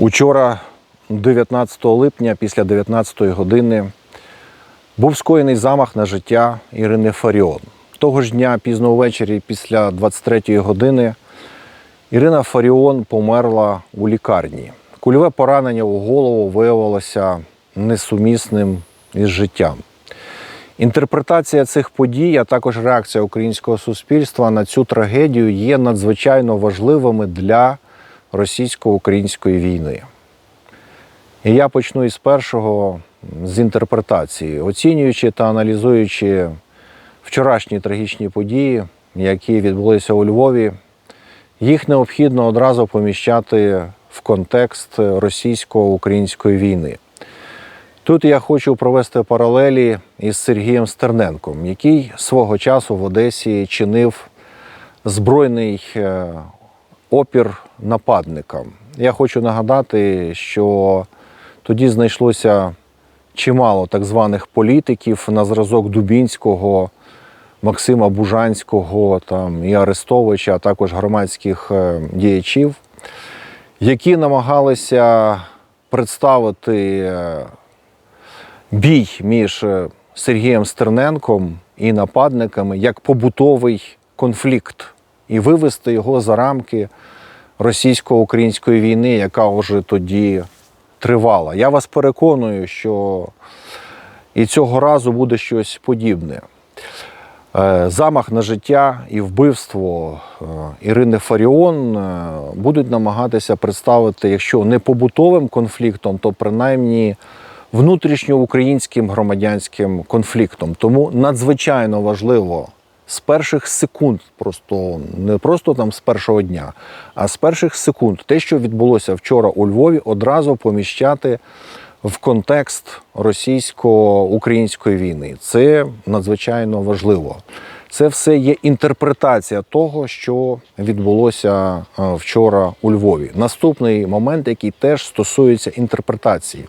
Учора, 19 липня, після 19 години, був скоєний замах на життя Ірини Фаріон. Того ж дня, пізно ввечері, після 23 години, Ірина Фаріон померла у лікарні. Кульове поранення у голову виявилося несумісним із життям. Інтерпретація цих подій, а також реакція українського суспільства на цю трагедію є надзвичайно важливими для російсько-української війни. І я почну із першого з інтерпретації, оцінюючи та аналізуючи вчорашні трагічні події, які відбулися у Львові, їх необхідно одразу поміщати в контекст російсько-української війни. Тут я хочу провести паралелі із Сергієм Стерненком, який свого часу в Одесі чинив збройний е, опір нападникам. Я хочу нагадати, що тоді знайшлося чимало так званих політиків на зразок Дубінського, Максима Бужанського там, і Арестовича, а також громадських е, діячів, які намагалися представити е, бій між е, Сергієм Стерненком і нападниками як побутовий конфлікт і вивести його за рамки російсько-української війни, яка вже тоді тривала. Я вас переконую, що і цього разу буде щось подібне. Е, Замах на життя і вбивство е, Ірини Фаріон е, будуть намагатися представити, якщо не побутовим конфліктом, то принаймні внутрішньоукраїнським громадянським конфліктом. Тому надзвичайно важливо з перших секунд, просто не просто там з першого дня, а з перших секунд, те, що відбулося вчора у Львові, одразу поміщати в контекст російсько-української війни. Це надзвичайно важливо. Це все є інтерпретація того, що відбулося е, вчора у Львові. Наступний момент, який теж стосується інтерпретації.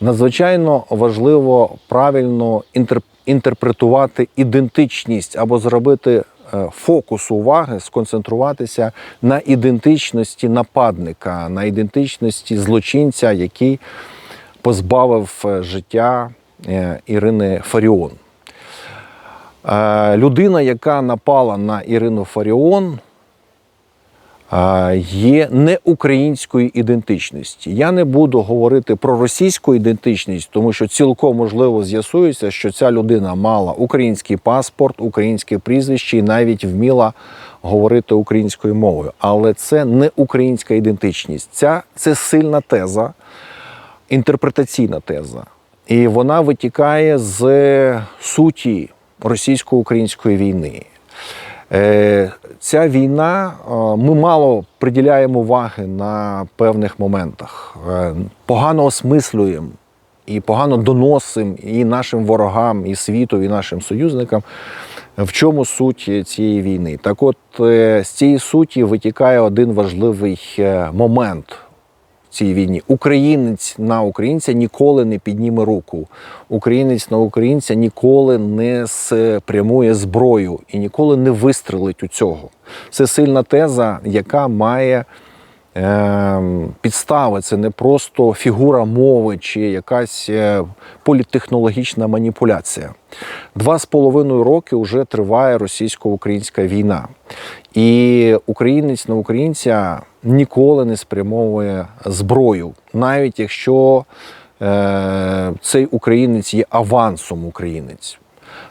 Надзвичайно важливо правильно інтер- інтерпретувати ідентичність або зробити е, фокус уваги, сконцентруватися на ідентичності нападника, на ідентичності злочинця, який позбавив е, життя е, Ірини Фаріон. Людина, яка напала на Ірину Фаріон, є не української ідентичності. Я не буду говорити про російську ідентичність, тому що цілком можливо з'ясується, що ця людина мала український паспорт, українське прізвище і навіть вміла говорити українською мовою. Але це не українська ідентичність. Ця це сильна теза, інтерпретаційна теза. І вона витікає з суті російсько-української війни. Е, Ця війна, е, ми мало приділяємо уваги на певних моментах, Е, погано осмислюємо і погано доносимо і нашим ворогам, і світу, і нашим союзникам, в чому суть цієї війни. Так от, з цієї суті витікає один важливий момент цій війні. Українець на українця ніколи не підніме руку. Українець на українця ніколи не спрямує зброю і ніколи не вистрелить у цього. Це сильна теза, яка має ем, підстави. Це не просто фігура мови чи якась е, політтехнологічна маніпуляція. Два з половиною роки вже триває російсько-українська війна. І українець на українця ніколи не спрямовує зброю, навіть якщо е, цей українець є авансом українець.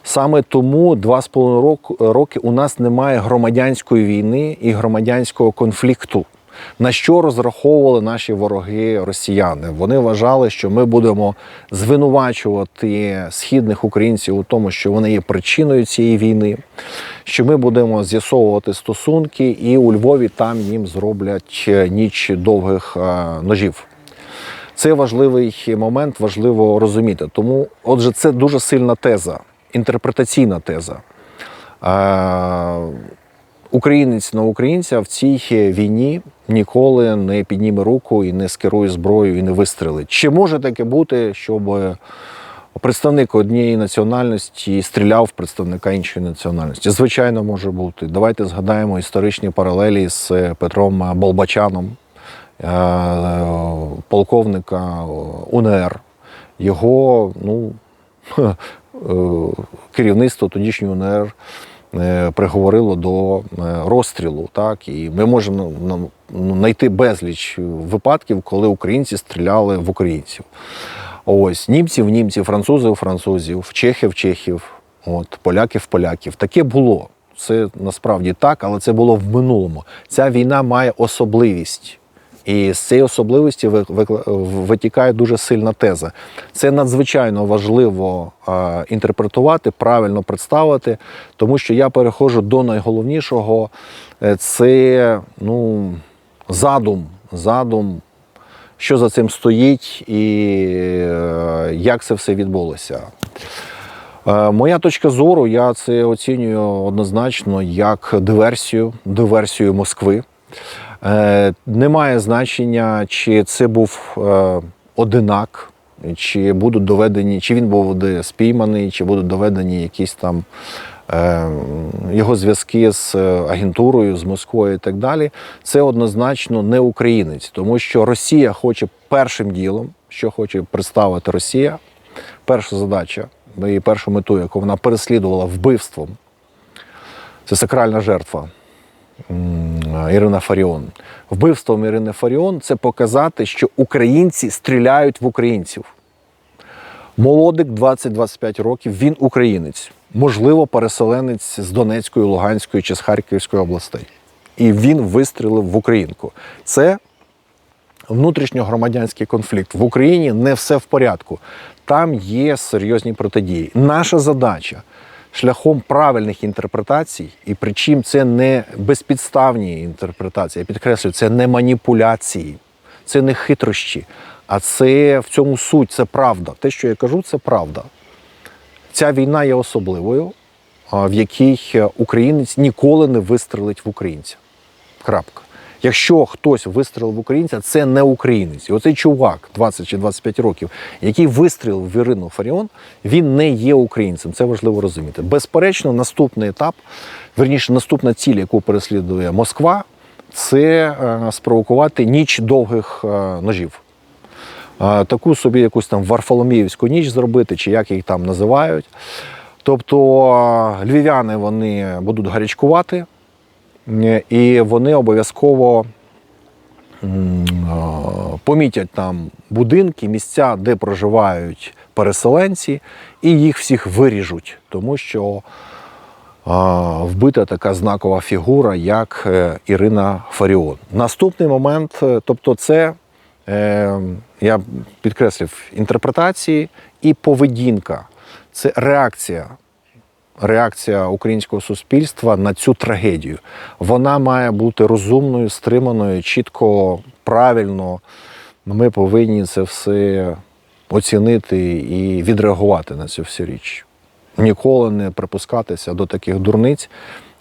Саме тому два з половиною роки у нас немає громадянської війни і громадянського конфлікту. На що розраховували наші вороги росіяни? Вони вважали, що ми будемо звинувачувати східних українців у тому, що вони є причиною цієї війни, що ми будемо з'ясовувати стосунки, і у Львові там їм зроблять е, ніч довгих е, ножів. Це важливий момент, важливо розуміти. Тому, отже, це дуже сильна теза, інтерпретаційна теза. Е, Українець на українця в цій війні ніколи не підніме руку і не скерує зброю і не вистрелить. Чи може таке бути, щоб представник однієї національності стріляв в представника іншої національності? Звичайно, може бути. Давайте згадаємо історичні паралелі з Петром Болбачаном, полковника УНР. Його ну, е, керівництво тодішньої УНР е, приговорило до е, розстрілу. Так? І ми можемо ну, ну, знайти безліч випадків, коли українці стріляли в українців. Ось німців, німців, французів, французів, чехів, чехів, от, поляків, поляків. Таке було. Це насправді так, але це було в минулому. Ця війна має особливість. І з цієї особливості витікає дуже сильна теза. Це надзвичайно важливо інтерпретувати, правильно представити, тому що я переходжу до найголовнішого. Е, Це ну, задум, задум що за цим стоїть і е, як це все відбулося. Е, Моя точка зору, я це оцінюю однозначно як диверсію, диверсію Москви. Е, Немає значення, чи це був е, одинак, чи будуть доведені, чи він буде спійманий, чи будуть доведені якісь там е, його зв'язки з агентурою, з Москвою і так далі. Це однозначно не українець, тому що Росія хоче першим ділом, що хоче представити Росія, перша задача і першу мету, яку вона переслідувала вбивством, це сакральна жертва. М, Ірина Фаріон. Вбивством Ірини Фаріон це показати, що українці стріляють в українців. Молодик 20-25 років, він українець, можливо, переселенець з Донецької, Луганської чи з Харківської областей. І він вистрілив в Українку. Це внутрішньогромадянський конфлікт. В Україні не все в порядку. Там є серйозні протидії. Наша задача шляхом правильних інтерпретацій, і причому це не безпідставні інтерпретації, я підкреслюю, це не маніпуляції, це не хитрощі, а це в цьому суть, це правда. Те, що я кажу, це правда. Ця війна є особливою, в якій е, українець ніколи не вистрелить в українця. Крапка. Якщо хтось вистрелив в українця, це не українець. І оцей чувак 20 чи 25 років, який вистрілив в Ірину Фаріон, він не є українцем. Це важливо розуміти. Безперечно, наступний етап, верніше, наступна ціль, яку переслідує Москва, це е, спровокувати ніч довгих е, ножів. Е, Таку собі якусь там Варфоломіївську ніч зробити, чи як їх там називають. Тобто львів'яни вони будуть гарячкувати, і вони обов'язково е, помітять там будинки, місця, де проживають переселенці, і їх всіх виріжуть, тому що вбита така знакова фігура, як е, Ірина Фаріон. Наступний момент, е, тобто, це е, я підкреслив інтерпретації і поведінка. Це реакція. Реакція українського суспільства на цю трагедію. Вона має бути розумною, стриманою, чітко, правильно. Ми повинні це все оцінити і відреагувати на цю всю річ ніколи не припускатися до таких дурниць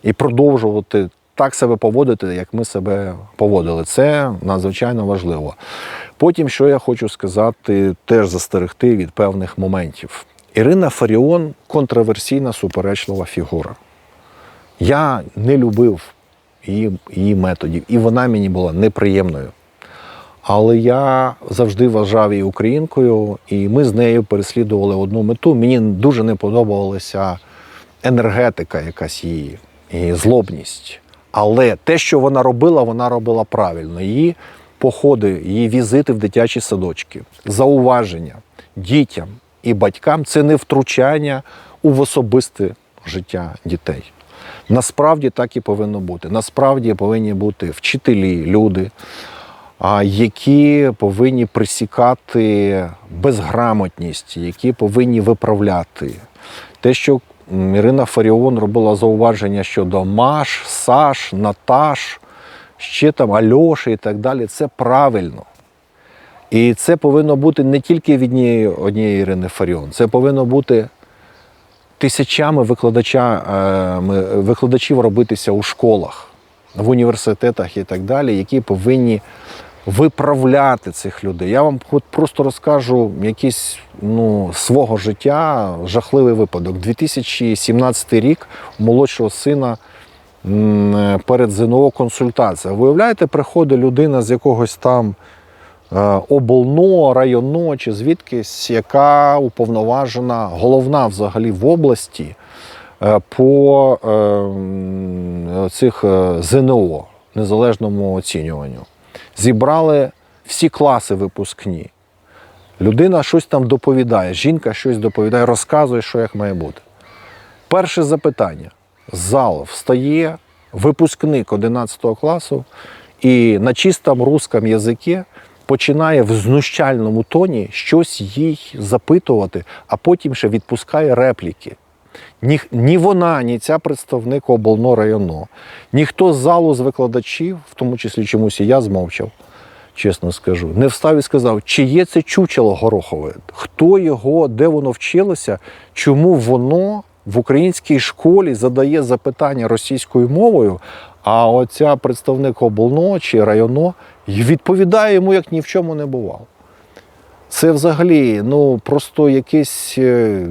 і продовжувати так себе поводити, як ми себе поводили. Це надзвичайно важливо. Потім, що я хочу сказати, теж застерегти від певних моментів. Ірина Фаріон контроверсійна суперечлива фігура. Я не любив її, її методів, і вона мені була неприємною. Але я завжди вважав її українкою, і ми з нею переслідували одну мету. Мені дуже не подобалася енергетика, якась її, і злобність. Але те, що вона робила, вона робила правильно. Її походи, її візити в дитячі садочки, зауваження дітям і батькам це не втручання у особисте життя дітей. Насправді так і повинно бути. Насправді повинні бути вчителі, люди, які повинні присікати безграмотність, які повинні виправляти. Те, що Ірина Фаріон робила зауваження щодо Маш, Саш, Наташ, ще там Альоші і так далі, це правильно. І це повинно бути не тільки від однієї, однієї Ірини Фаріон, це повинно бути тисячами викладача, е, викладачів робитися у школах, в університетах і так далі, які повинні виправляти цих людей. Я вам от просто розкажу якийсь ну, свого життя жахливий випадок. 2017 рік молодшого сина перед ЗНО консультація. Виявляєте, приходить людина з якогось там облно, районно чи звідкись, яка уповноважена, головна взагалі в області е, по е, цих е, ЗНО, незалежному оцінюванню. Зібрали всі класи випускні. Людина щось там доповідає, жінка щось доповідає, розказує, що як має бути. Перше запитання. Зал встає, випускник 11 класу, і на чистому русском язикі починає в знущальному тоні щось їй запитувати, а потім ще відпускає репліки. Ні, ні вона, ні ця представник облно району, ніхто з залу з викладачів, в тому числі чомусь і я змовчав, чесно скажу, не встав і сказав, чи є це чучело горохове, хто його, де воно вчилося, чому воно в українській школі задає запитання російською мовою, а оця представник облно чи районо відповідає йому, як ні в чому не бував. Це взагалі ну просто якесь. е,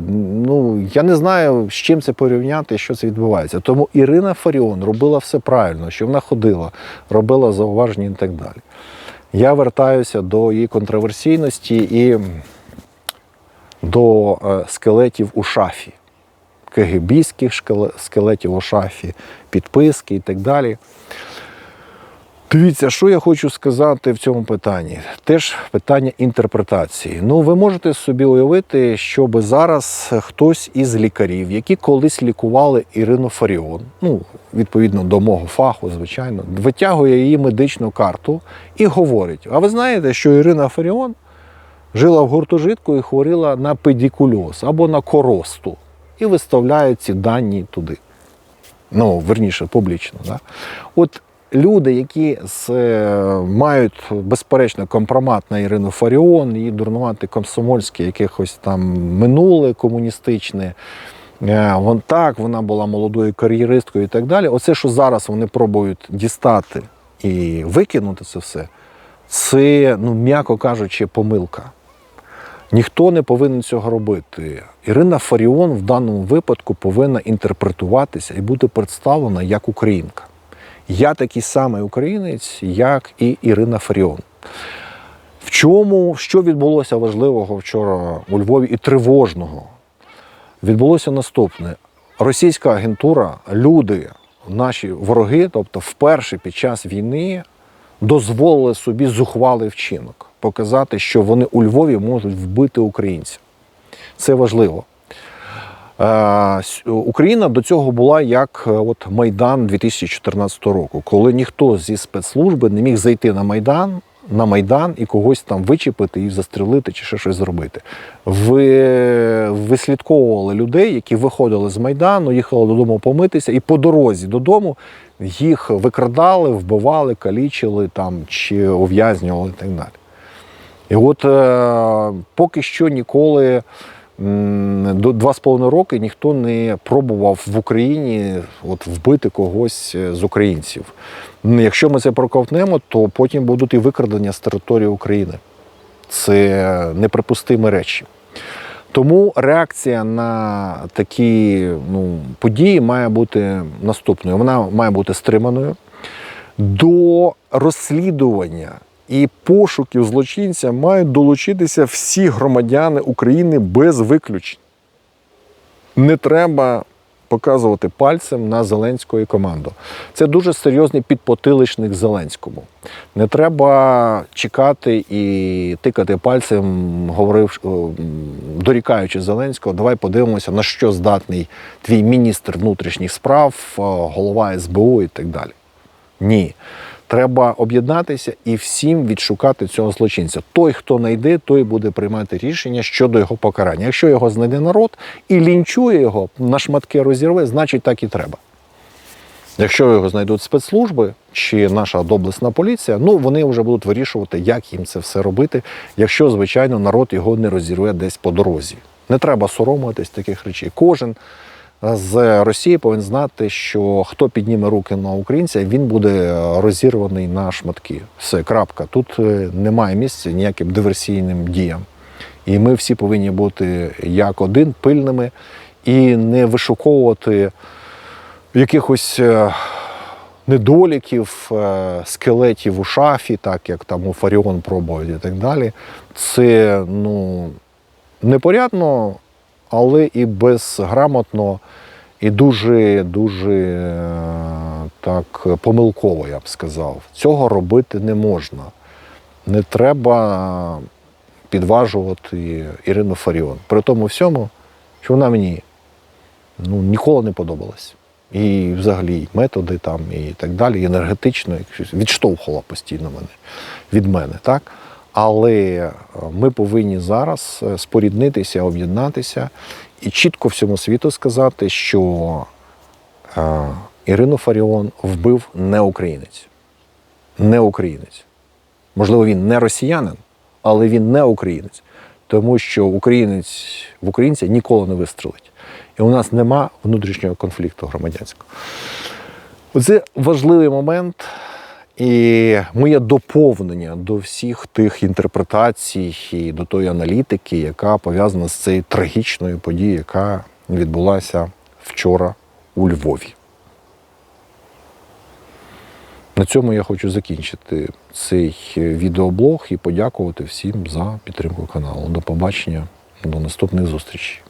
Ну я не знаю, з чим це порівняти, що це відбувається. Тому Ірина Фаріон робила все правильно, що вона ходила, робила зауваження і так далі. Я вертаюся до її контроверсійності і до е, скелетів у шафі, КГБських скелетів у шафі, підписки і так далі. Дивіться, що я хочу сказати в цьому питанні. Теж питання інтерпретації. Ну, ви можете собі уявити, щоб зараз хтось із лікарів, які колись лікували Ірину Фаріон, ну, відповідно до мого фаху, звичайно, витягує її медичну карту і говорить: а ви знаєте, що Ірина Фаріон жила в гуртожитку і хворіла на педикульоз або на коросту, і виставляє ці дані туди ну, верніше, публічно. Да? От люди, які з, е, мають безперечно компромат на Ірину Фаріон, її дурнувати комсомольське якихось там минуле комуністичне. е, Вон так, вона була молодою кар'єристкою і так далі. Оце, що зараз вони пробують дістати і викинути це все, це, ну, м'яко кажучи, помилка. Ніхто не повинен цього робити. Ірина Фаріон в даному випадку повинна інтерпретуватися і бути представлена як українка. Я такий самий українець, як і Ірина Фаріон. В чому, що відбулося важливого вчора у Львові і тривожного? Відбулося наступне: російська агентура, люди, наші вороги, тобто вперше під час війни дозволили собі зухвалий вчинок, показати, що вони у Львові можуть вбити українців. Це важливо. Е, Україна до цього була як е, от Майдан 2014 року, коли ніхто зі спецслужби не міг зайти на Майдан, на Майдан і когось там вичепити і застрелити чи ще щось зробити. Ви вислідковували людей, які виходили з Майдану, їхали додому помитися, і по дорозі додому їх викрадали, вбивали, калічили там чи ув'язнювали і так далі. І от е, поки що ніколи до два з половиною роки ніхто не пробував в Україні от, вбити когось е, з українців. Якщо ми це проковтнемо, то потім будуть і викрадення з території України. Це неприпустимі речі. Тому реакція на такі ну, події має бути наступною. Вона має бути стриманою. До розслідування і пошуків злочинця мають долучитися всі громадяни України без виключень. Не треба показувати пальцем на Зеленського і команду. Це дуже серйозний підпотиличник Зеленському. Не треба чекати і тикати пальцем, говорив, е, дорікаючи Зеленського, давай подивимося, на що здатний твій міністр внутрішніх справ, е, голова СБУ і так далі. Ні. Треба об'єднатися і всім відшукати цього злочинця. Той, хто знайде, той буде приймати рішення щодо його покарання. Якщо його знайде народ і лінчує його, на шматки розірве, значить так і треба. Якщо його знайдуть спецслужби чи наша доблесна поліція, ну вони вже будуть вирішувати, як їм це все робити, якщо, звичайно, народ його не розірве десь по дорозі. Не треба соромитись таких речей. Кожен з Росії повинен знати, що хто підніме руки на українця, він буде розірваний на шматки. Все, крапка. Тут е, немає місця ніяким диверсійним діям. І ми всі повинні бути як один пильними і не вишуковувати якихось е, недоліків, е, скелетів у шафі, так як там у Фаріон пробують і так далі. Це ну, непорядно, але і безграмотно, і дуже, дуже е, так помилково, я б сказав. Цього робити не можна. Не треба підважувати Ірину Фаріон. При тому всьому, що вона мені ну, ніколи не подобалась. І взагалі методи там, і так далі, і енергетично, і відштовхувала постійно мене від мене. Так? Але е, ми повинні зараз е, споріднитися, об'єднатися і чітко всьому світу сказати, що е, Ірину Фаріон вбив не українець. Не українець. Можливо, він не росіянин, але він не українець. Тому що українець в українця ніколи не вистрелить. І у нас нема внутрішнього конфлікту громадянського. Оце важливий момент і моє доповнення до всіх тих інтерпретацій і до тої аналітики, яка пов'язана з цією трагічною подією, яка відбулася вчора у Львові. На цьому я хочу закінчити цей відеоблог і подякувати всім за підтримку каналу. До побачення, до наступних зустрічей.